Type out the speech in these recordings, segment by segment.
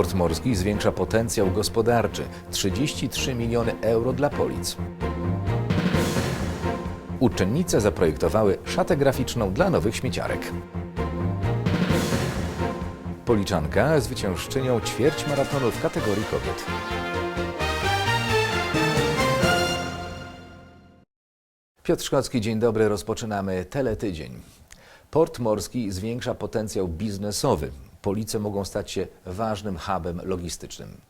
Port morski zwiększa potencjał gospodarczy 33 miliony euro dla Polic. Uczennice zaprojektowały szatę graficzną dla nowych śmieciarek. Policzanka zwyciężczynią ćwierć maratonu w kategorii kobiet. Piotr Szkocki, dzień dobry. Rozpoczynamy Teletydzień. Port morski zwiększa potencjał biznesowy. Police mogą stać się ważnym hubem logistycznym.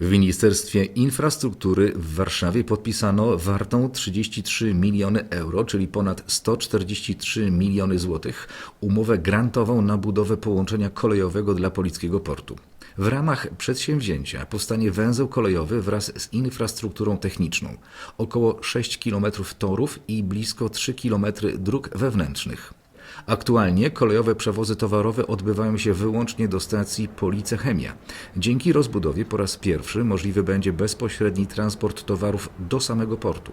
W Ministerstwie Infrastruktury w Warszawie podpisano wartą 33 miliony euro, czyli ponad 143 miliony złotych, umowę grantową na budowę połączenia kolejowego dla Polickiego Portu. W ramach przedsięwzięcia powstanie węzeł kolejowy wraz z infrastrukturą techniczną, około 6 km torów i blisko 3 km dróg wewnętrznych. Aktualnie kolejowe przewozy towarowe odbywają się wyłącznie do stacji Police Chemia. Dzięki rozbudowie po raz pierwszy możliwy będzie bezpośredni transport towarów do samego portu.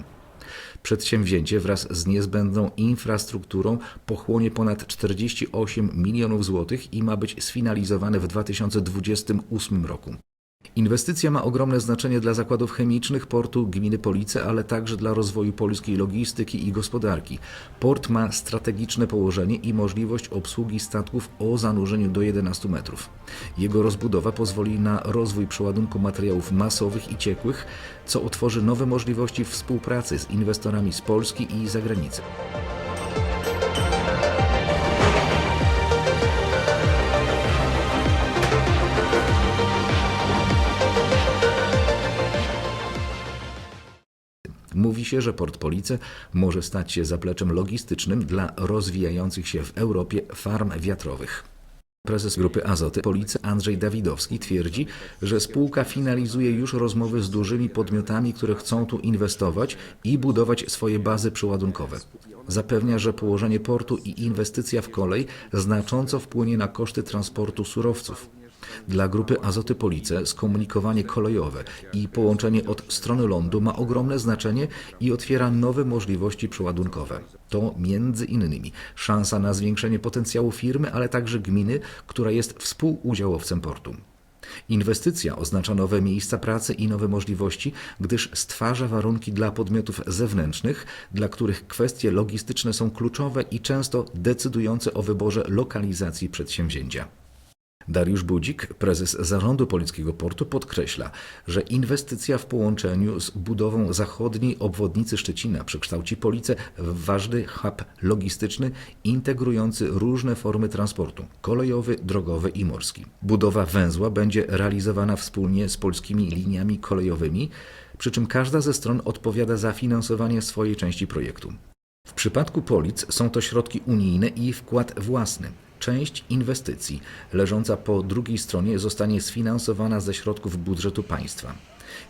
Przedsięwzięcie wraz z niezbędną infrastrukturą pochłonie ponad 48 milionów złotych i ma być sfinalizowane w 2028 roku. Inwestycja ma ogromne znaczenie dla zakładów chemicznych portu gminy Police, ale także dla rozwoju polskiej logistyki i gospodarki. Port ma strategiczne położenie i możliwość obsługi statków o zanurzeniu do 11 metrów. Jego rozbudowa pozwoli na rozwój przeładunku materiałów masowych i ciekłych, co otworzy nowe możliwości współpracy z inwestorami z Polski i zagranicy. Mówi się, że Port Police może stać się zapleczem logistycznym dla rozwijających się w Europie farm wiatrowych. Prezes grupy Azoty Police Andrzej Dawidowski twierdzi, że spółka finalizuje już rozmowy z dużymi podmiotami, które chcą tu inwestować i budować swoje bazy przeładunkowe. Zapewnia, że położenie portu i inwestycja w kolej znacząco wpłynie na koszty transportu surowców. Dla grupy Azoty Police skomunikowanie kolejowe i połączenie od strony lądu ma ogromne znaczenie i otwiera nowe możliwości przeładunkowe. To między innymi szansa na zwiększenie potencjału firmy, ale także gminy, która jest współudziałowcem portu. Inwestycja oznacza nowe miejsca pracy i nowe możliwości, gdyż stwarza warunki dla podmiotów zewnętrznych, dla których kwestie logistyczne są kluczowe i często decydujące o wyborze lokalizacji przedsięwzięcia. Dariusz Budzik, prezes zarządu Polickiego Portu, podkreśla, że inwestycja w połączeniu z budową zachodniej obwodnicy Szczecina przekształci Police w ważny hub logistyczny integrujący różne formy transportu kolejowy, drogowy i morski. Budowa węzła będzie realizowana wspólnie z polskimi liniami kolejowymi, przy czym każda ze stron odpowiada za finansowanie swojej części projektu. W przypadku Polic są to środki unijne i wkład własny. Część inwestycji leżąca po drugiej stronie zostanie sfinansowana ze środków budżetu państwa.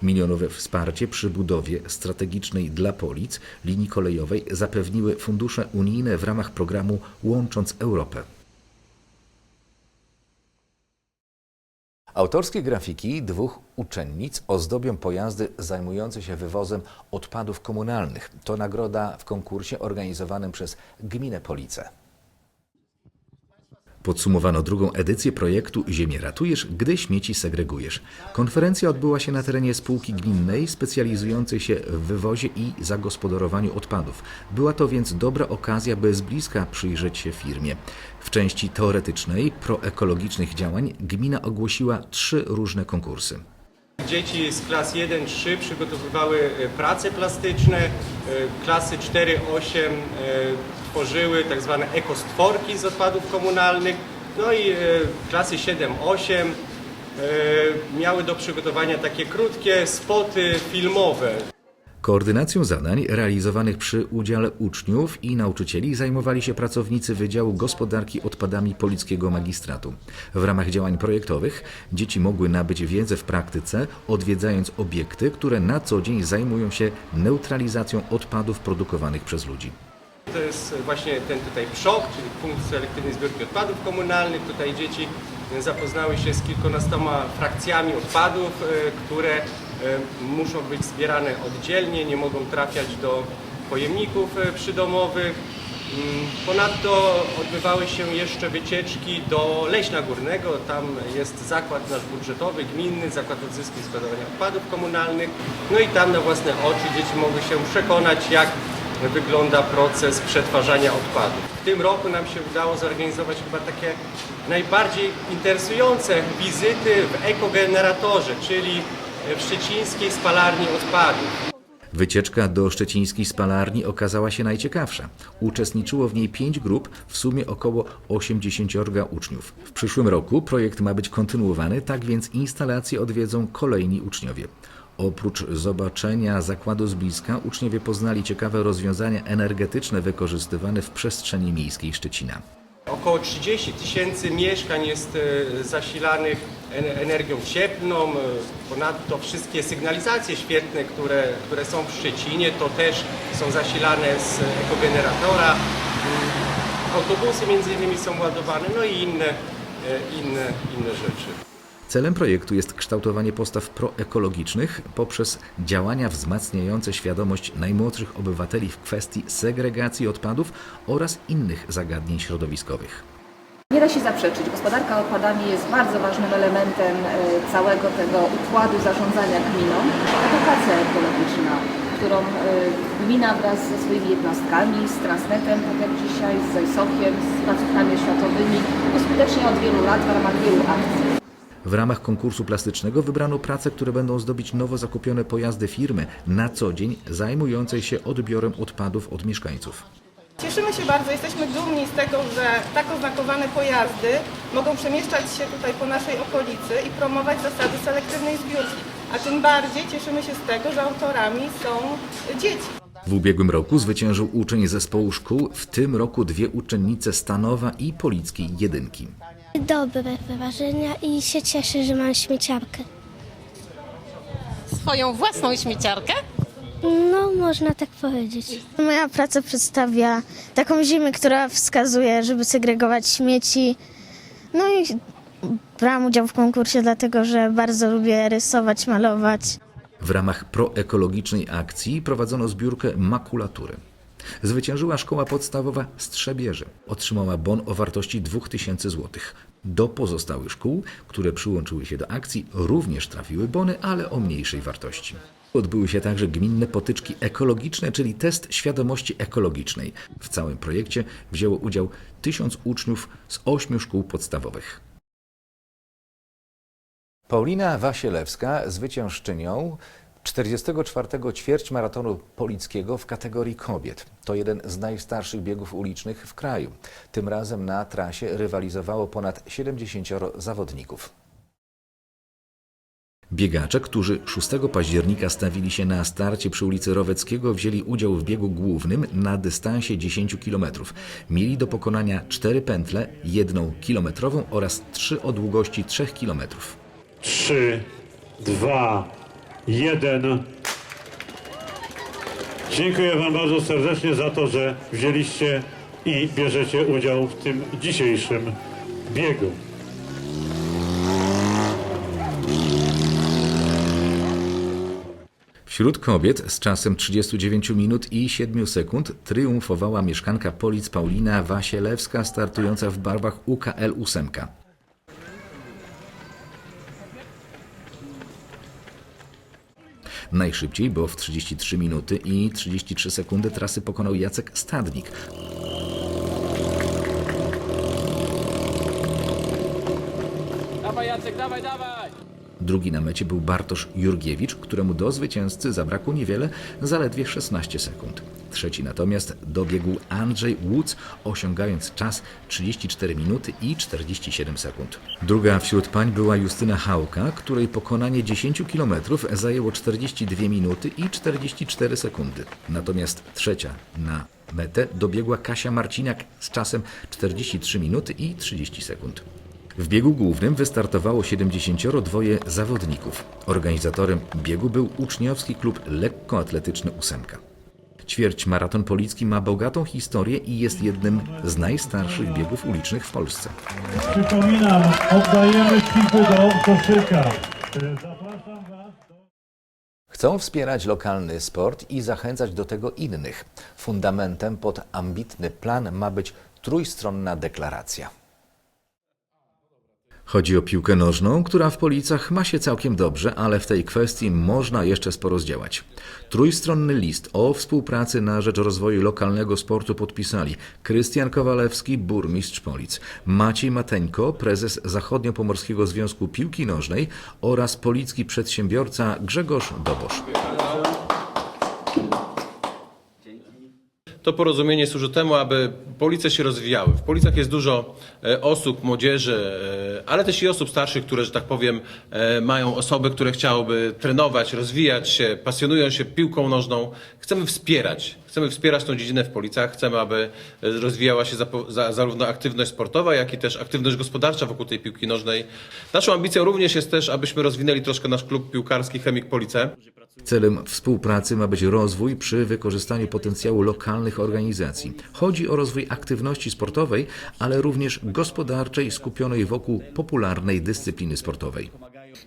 Milionowe wsparcie przy budowie strategicznej dla Polic linii kolejowej zapewniły fundusze unijne w ramach programu Łącząc Europę. Autorskie grafiki dwóch uczennic ozdobią pojazdy zajmujące się wywozem odpadów komunalnych. To nagroda w konkursie organizowanym przez Gminę Police. Podsumowano drugą edycję projektu Ziemię ratujesz, gdy śmieci segregujesz. Konferencja odbyła się na terenie spółki gminnej specjalizującej się w wywozie i zagospodarowaniu odpadów. Była to więc dobra okazja, by z bliska przyjrzeć się firmie. W części teoretycznej proekologicznych działań gmina ogłosiła trzy różne konkursy. Dzieci z klas 1-3 przygotowywały e, prace plastyczne, e, klasy 4-8 e, tworzyły tak zwane ekostworki z odpadów komunalnych, no i klasy 7-8 e, miały do przygotowania takie krótkie spoty filmowe. Koordynacją zadań realizowanych przy udziale uczniów i nauczycieli zajmowali się pracownicy Wydziału Gospodarki Odpadami Polickiego Magistratu. W ramach działań projektowych dzieci mogły nabyć wiedzę w praktyce, odwiedzając obiekty, które na co dzień zajmują się neutralizacją odpadów produkowanych przez ludzi. To jest właśnie ten tutaj PSZOK, czyli punkt selektywnej zbiórki odpadów komunalnych. Tutaj dzieci zapoznały się z kilkunastoma frakcjami odpadów, e, które muszą być zbierane oddzielnie, nie mogą trafiać do pojemników e, przydomowych. Mm, Ponadto odbywały się jeszcze wycieczki do Leśna Górnego. Tam jest zakład nasz budżetowy, gminny, zakład odzysku składowania odpadów komunalnych. No i tam na własne oczy dzieci mogły się przekonać, jak wygląda proces przetwarzania odpadów. W tym roku nam się udało zorganizować chyba takie najbardziej interesujące wizyty w ekogeneratorze, czyli w szczecińskiej spalarni odpadów. Wycieczka do szczecińskiej spalarni okazała się najciekawsza. Uczestniczyło w niej pięć grup, w sumie około 80 uczniów. W przyszłym roku projekt ma być kontynuowany, tak więc instalację odwiedzą kolejni uczniowie. Oprócz zobaczenia zakładu z bliska, uczniowie poznali ciekawe rozwiązania energetyczne wykorzystywane w przestrzeni miejskiej Szczecina. Około 30 tysięcy mieszkań jest e, zasilanych energią cieplną. e, Ponadto wszystkie sygnalizacje świetne, które, które są w Szczecinie, to też są zasilane z ekogeneratora. Mm, Autobusy między innymi są ładowane, no i inne, e, inne, inne rzeczy. Celem projektu jest kształtowanie postaw proekologicznych poprzez działania wzmacniające świadomość najmłodszych obywateli w kwestii segregacji odpadów oraz innych zagadnień środowiskowych. Nie da się zaprzeczyć, gospodarka odpadami jest bardzo ważnym elementem e, całego tego układu zarządzania gminą. Edukacja ekologiczna, którą e, gmina wraz ze swoimi jednostkami, z Transnetem, tak jak dzisiaj, z ZESOK-iem, z placówkami oświatowymi, uskutecznia od wielu lat w ramach wielu akcji. W ramach konkursu plastycznego wybrano prace, które będą zdobić nowo zakupione pojazdy firmy na co dzień zajmującej się odbiorem odpadów od mieszkańców. Cieszymy się bardzo, jesteśmy dumni z tego, że tak oznakowane pojazdy mogą przemieszczać się tutaj po naszej okolicy i promować zasady selektywnej zbiórki. A tym bardziej cieszymy się z tego, że autorami są dzieci. W ubiegłym roku zwyciężył uczeń zespołu szkół, w tym roku dwie uczennice Stanowa i Polickiej Jedynki. Dobre wrażenia i się cieszę, że mam śmieciarkę. swoją własną śmieciarkę? No, można tak powiedzieć. Moja praca przedstawia taką ziemię, która wskazuje, żeby segregować śmieci. No i brałam udział w konkursie, dlatego że bardzo lubię rysować, malować. W ramach proekologicznej akcji prowadzono zbiórkę makulatury. Zwyciężyła szkoła podstawowa Strzebierze. Otrzymała bon o wartości 2000 zł. Do pozostałych szkół, które przyłączyły się do akcji, również trafiły bony, ale o mniejszej wartości. Odbyły się także gminne potyczki ekologiczne, czyli test świadomości ekologicznej. W całym projekcie wzięło udział tysiąc uczniów z ośmiu szkół podstawowych. Paulina Wasielewska zwyciężczynią 44. ćwierćmaratonu polickiego w kategorii kobiet. To jeden z najstarszych biegów ulicznych w kraju. Tym razem na trasie rywalizowało ponad 70 zawodników. Biegacze, którzy 6 października stawili się na starcie przy ulicy Roweckiego, wzięli udział w biegu głównym na dystansie 10 km. Mieli do pokonania cztery pętle, jedną kilometrową oraz trzy o długości 3 kilometrów. 3, 2, 1. Dziękuję Wam bardzo serdecznie za to, że wzięliście i bierzecie udział w tym dzisiejszym biegu. Wśród kobiet z czasem 39 minut i 7 sekund triumfowała mieszkanka Polic Paulina Wasielewska startująca w barwach UKL 8. Najszybciej, bo w 33 minuty i 33 sekundy trasy pokonał Jacek Stadnik. Dawaj Jacek, dawaj, dawaj! Drugi na mecie był Bartosz Jurgiewicz, któremu do zwycięzcy zabrakło niewiele, zaledwie 16 sekund. Trzeci natomiast dobiegł Andrzej Łuc, osiągając czas 34 minuty i 47 sekund. Druga wśród pań była Justyna Hałka, której pokonanie 10 km zajęło 42 minuty i 44 sekundy. Natomiast trzecia na metę dobiegła Kasia Marciniak z czasem 43 minuty i 30 sekund. W biegu głównym wystartowało 72 zawodników. Organizatorem biegu był uczniowski klub lekkoatletyczny Ósemka. Ćwierć maraton policki ma bogatą historię i jest jednym z najstarszych biegów ulicznych w Polsce. Przypominam, oddajemy piłkę do koszyka. Zapraszam Was. Chcą wspierać lokalny sport i zachęcać do tego innych. Fundamentem pod ambitny plan ma być trójstronna deklaracja. Chodzi o piłkę nożną, która w Policach ma się całkiem dobrze, ale w tej kwestii można jeszcze sporo zdziałać. Trójstronny list o współpracy na rzecz rozwoju lokalnego sportu podpisali Krystian Kowalewski, burmistrz Polic, Maciej Mateńko, prezes Zachodniopomorskiego Związku Piłki Nożnej oraz policki przedsiębiorca Grzegorz Dobosz. To porozumienie służy temu, aby police się rozwijały. W policach jest dużo e, osób, młodzieży, e, ale też i osób starszych, które, że tak powiem, e, mają osoby, które chciałyby trenować, rozwijać się, pasjonują się piłką nożną. Chcemy wspierać. Chcemy wspierać tę dziedzinę w policach. Chcemy, aby rozwijała się zarówno aktywność sportowa, jak i też aktywność gospodarcza wokół tej piłki nożnej. Naszą ambicją również jest też, abyśmy rozwinęli troszkę nasz klub piłkarski Chemik Police. Celem współpracy ma być rozwój przy wykorzystaniu potencjału lokalnych organizacji. Chodzi o rozwój aktywności sportowej, ale również gospodarczej skupionej wokół popularnej dyscypliny sportowej.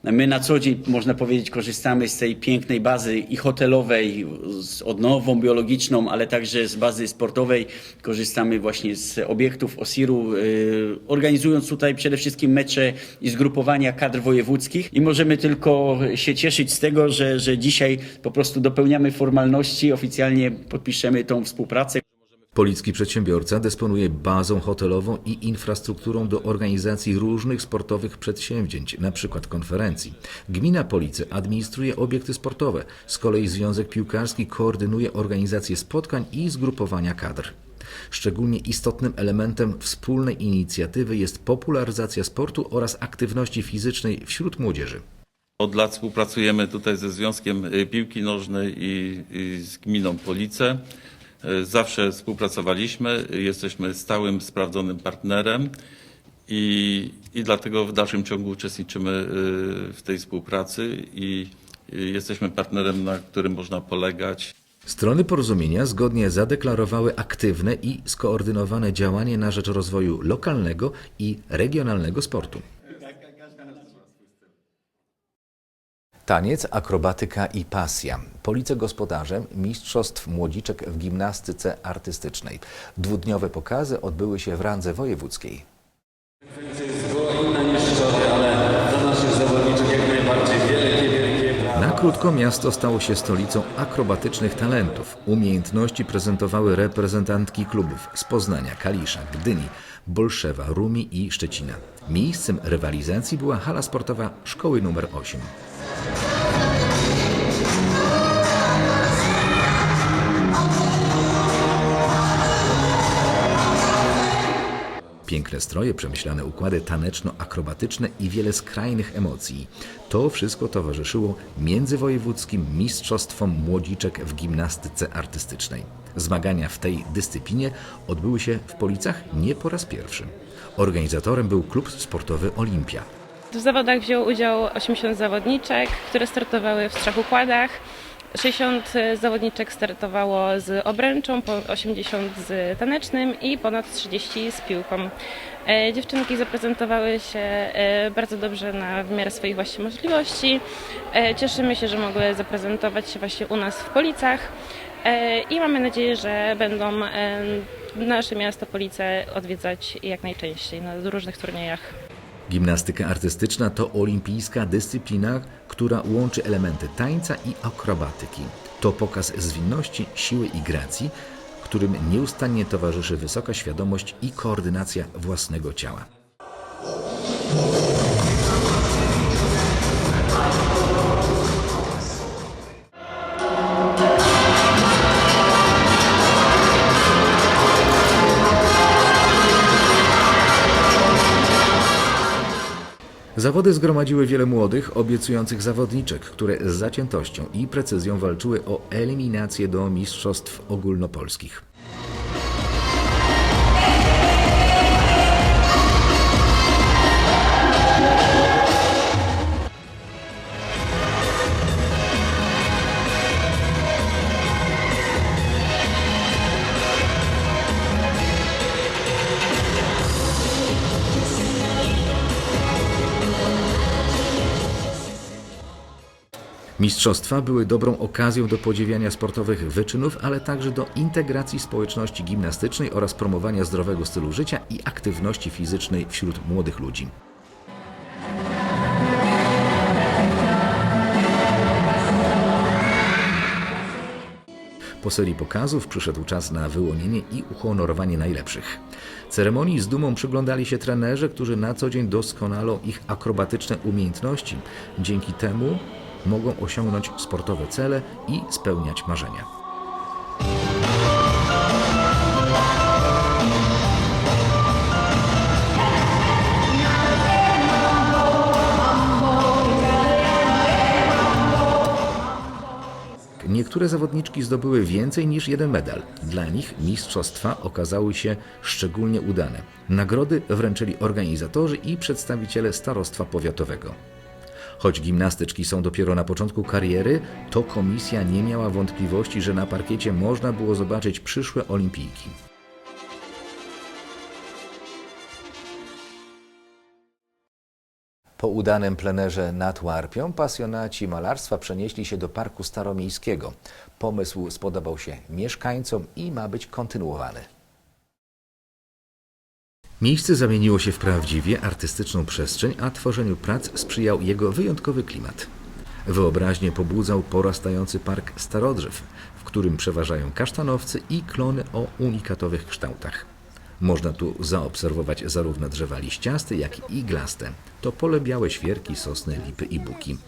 My na co dzień, można powiedzieć, korzystamy z tej pięknej bazy i hotelowej, z odnową biologiczną, ale także z bazy sportowej. Korzystamy właśnie z obiektów OSIR-u, y, organizując tutaj przede wszystkim mecze i zgrupowania kadr wojewódzkich. I możemy tylko się cieszyć z tego, że, że dzisiaj po prostu dopełniamy formalności, oficjalnie podpiszemy tą współpracę. Policki przedsiębiorca dysponuje bazą hotelową i infrastrukturą do organizacji różnych sportowych przedsięwzięć, np. konferencji. Gmina Police administruje obiekty sportowe, z kolei Związek Piłkarski koordynuje organizację spotkań i zgrupowania kadr. Szczególnie istotnym elementem wspólnej inicjatywy jest popularyzacja sportu oraz aktywności fizycznej wśród młodzieży. Od lat współpracujemy tutaj ze Związkiem y, Piłki Nożnej i, i z gminą Police. Y, Zawsze współpracowaliśmy, jesteśmy stałym, sprawdzonym partnerem i, i dlatego w dalszym ciągu uczestniczymy y, w tej współpracy i jesteśmy partnerem, na którym można polegać. Strony porozumienia zgodnie zadeklarowały aktywne i skoordynowane działanie na rzecz rozwoju lokalnego i regionalnego sportu. Taniec, akrobatyka i pasja. Police gospodarzem Mistrzostw Młodziczek w gimnastyce artystycznej. Dwudniowe pokazy odbyły się w randze wojewódzkiej. Na krótko miasto stało się stolicą akrobatycznych talentów. Umiejętności prezentowały reprezentantki klubów z Poznania, Kalisza, Gdyni, Bolszewa, Rumi i Szczecina. Miejscem rywalizacji była hala sportowa szkoły nr 8. Piękne stroje, przemyślane układy taneczno-akrobatyczne i wiele skrajnych emocji. To wszystko towarzyszyło międzywojewódzkim mistrzostwom młodziczek w gimnastyce artystycznej. Zmagania w tej dyscyplinie odbyły się w Policach nie po raz pierwszy. Organizatorem był klub sportowy Olimpia. W zawodach wzięło udział 80 zawodniczek, które startowały w trzech układach. 60 zawodniczek startowało z obręczą, po 80 z tanecznym i ponad 30 z piłką. E, Dziewczynki zaprezentowały się e, bardzo dobrze na w miarę swoich właśnie możliwości. E, Cieszymy się, że mogły zaprezentować się właśnie u nas w Policach E, i mamy nadzieję, że będą e, nasze miasto Police odwiedzać jak najczęściej na różnych turniejach. Gimnastyka artystyczna to olimpijska dyscyplina, która łączy elementy tańca i akrobatyki. To pokaz zwinności, siły i gracji, którym nieustannie towarzyszy wysoka świadomość i koordynacja własnego ciała. Zawody zgromadziły wiele młodych, obiecujących zawodniczek, które z zaciętością i precyzją walczyły o eliminację do mistrzostw ogólnopolskich. Mistrzostwa były dobrą okazją do podziwiania sportowych wyczynów, ale także do integracji społeczności gimnastycznej oraz promowania zdrowego stylu życia i aktywności fizycznej wśród młodych ludzi. Po serii pokazów przyszedł czas na wyłonienie i uhonorowanie najlepszych. Ceremonii z dumą przyglądali się trenerzy, którzy na co dzień doskonalą ich akrobatyczne umiejętności. Dzięki temu mogą osiągnąć sportowe cele i spełniać marzenia. Niektóre zawodniczki zdobyły więcej niż jeden medal. Dla nich mistrzostwa okazały się szczególnie udane. Nagrody wręczyli organizatorzy i przedstawiciele starostwa powiatowego. Choć gimnastyczki są dopiero na początku kariery, to komisja nie miała wątpliwości, że na parkiecie można było zobaczyć przyszłe olimpijki. Po udanym plenerze nad Łarpią pasjonaci malarstwa przenieśli się do Parku Staromiejskiego. Pomysł spodobał się mieszkańcom i ma być kontynuowany. Miejsce zamieniło się w prawdziwie artystyczną przestrzeń, a tworzeniu prac sprzyjał jego wyjątkowy klimat. Wyobraźnię pobudzał porastający park starodrzew, w którym przeważają kasztanowcy i klony o unikatowych kształtach. Można tu zaobserwować zarówno drzewa liściaste, jak i iglaste. To pole białe świerki, sosny, lipy i buki.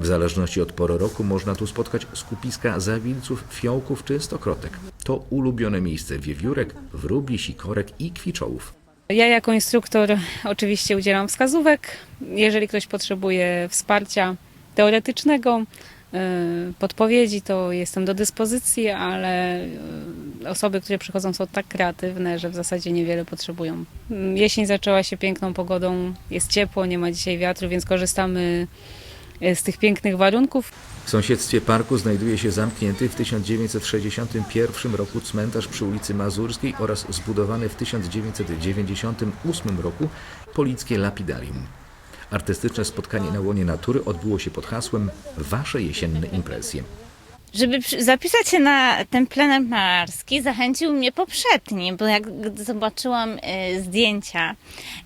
W zależności od pory roku można tu spotkać skupiska zawilców, fiołków czy stokrotek. To ulubione miejsce wiewiórek, wróbli, sikorek i kwiczołów. Ja jako instruktor oczywiście udzielam wskazówek. Jeżeli ktoś potrzebuje wsparcia teoretycznego, y, podpowiedzi, to jestem do dyspozycji, ale y, osoby, które przychodzą są tak kreatywne, że w zasadzie niewiele potrzebują. Mm, Jesień zaczęła się piękną pogodą, jest ciepło, nie ma dzisiaj wiatru, więc korzystamy y, z tych pięknych warunków. W sąsiedztwie parku znajduje się zamknięty w 1961 roku cmentarz przy ulicy Mazurskiej oraz zbudowany w 1998 roku polickie lapidarium. Artystyczne spotkanie na łonie natury odbyło się pod hasłem Wasze jesienne impresje. Żeby zapisać się na ten plener malarski, zachęcił mnie poprzedni, bo jak zobaczyłam e, zdjęcia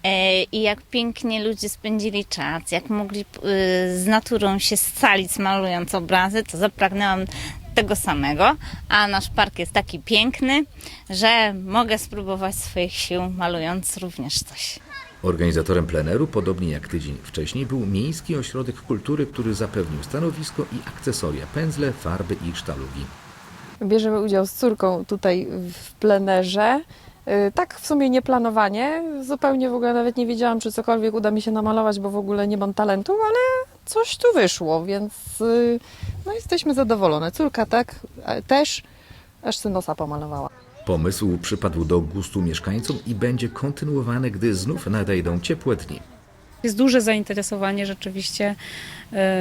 e, i jak pięknie ludzie spędzili czas, jak mogli e, z naturą się scalić malując obrazy, to zapragnęłam tego samego, a nasz park jest taki piękny, że mogę spróbować swoich sił malując również coś. Organizatorem pleneru, podobnie jak tydzień wcześniej, był Miejski Ośrodek Kultury, który zapewnił stanowisko i akcesoria, pędzle, farby i sztalugi. Bierzemy udział z córką tutaj w plenerze. Y, Tak w sumie nieplanowanie. Zupełnie w ogóle nawet nie wiedziałam, czy cokolwiek uda mi się namalować, bo w ogóle nie mam talentu, ale coś tu wyszło, więc y, no jesteśmy zadowolone. Córka tak e, też, aż synosa pomalowała. Pomysł przypadł do gustu mieszkańcom i będzie kontynuowany, gdy znów nadejdą ciepłe dni. Jest duże zainteresowanie rzeczywiście. e,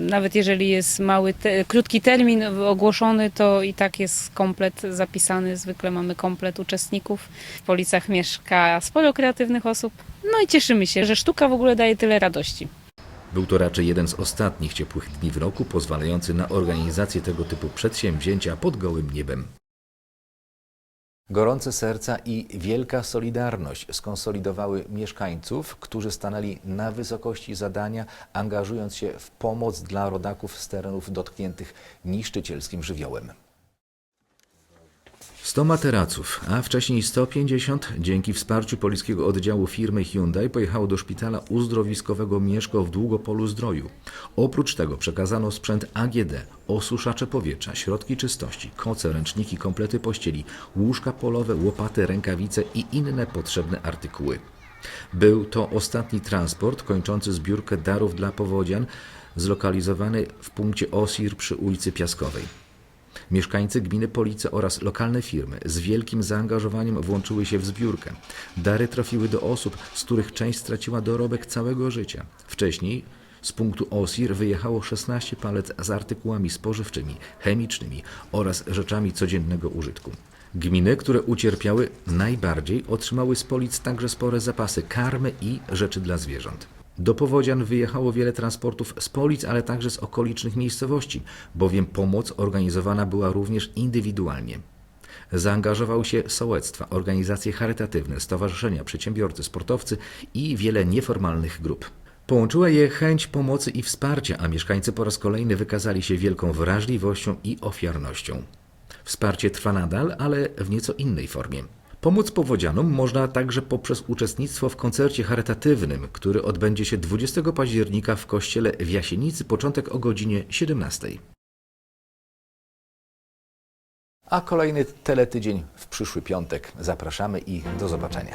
Nawet jeżeli jest mały, te, krótki termin ogłoszony, to i tak jest komplet zapisany. Zwykle mamy komplet uczestników. W Policach mieszka sporo kreatywnych osób. No i cieszymy się, że sztuka w ogóle daje tyle radości. Był to raczej jeden z ostatnich ciepłych dni w roku, pozwalający na organizację tego typu przedsięwzięcia pod gołym niebem. Gorące serca i wielka solidarność skonsolidowały mieszkańców, którzy stanęli na wysokości zadania, angażując się w pomoc dla rodaków z terenów dotkniętych niszczycielskim żywiołem. 100 materaców, a wcześniej 150 dzięki wsparciu polickiego oddziału firmy Hyundai pojechało do szpitala uzdrowiskowego Mieszko w Długopolu Zdroju. Oprócz tego przekazano sprzęt AGD, osuszacze powietrza, środki czystości, koce, ręczniki, komplety pościeli, łóżka polowe, łopaty, rękawice i inne potrzebne artykuły. Był to ostatni transport kończący zbiórkę darów dla powodzian, zlokalizowany w punkcie OSIR przy ulicy Piaskowej. Mieszkańcy gminy Police oraz lokalne firmy z wielkim zaangażowaniem włączyły się w zbiórkę. Dary trafiły do osób, z których część straciła dorobek całego życia. Wcześniej z punktu OSIR wyjechało 16 palet z artykułami spożywczymi, chemicznymi oraz rzeczami codziennego użytku. Gminy, które ucierpiały najbardziej, otrzymały z Polic także spore zapasy karmy i rzeczy dla zwierząt. Do Powodzian wyjechało wiele transportów z Polic, ale także z okolicznych miejscowości, bowiem pomoc organizowana była również indywidualnie. Zaangażował się sołectwa, organizacje charytatywne, stowarzyszenia, przedsiębiorcy, sportowcy i wiele nieformalnych grup. Połączyła je chęć pomocy i wsparcia, a mieszkańcy po raz kolejny wykazali się wielką wrażliwością i ofiarnością. Wsparcie trwa nadal, ale w nieco innej formie. Pomóc powodzianom można także poprzez uczestnictwo w koncercie charytatywnym, który odbędzie się 20 października w kościele w Jasienicy, początek o godzinie 17. A kolejny teletydzień w przyszły piątek. Zapraszamy i do zobaczenia.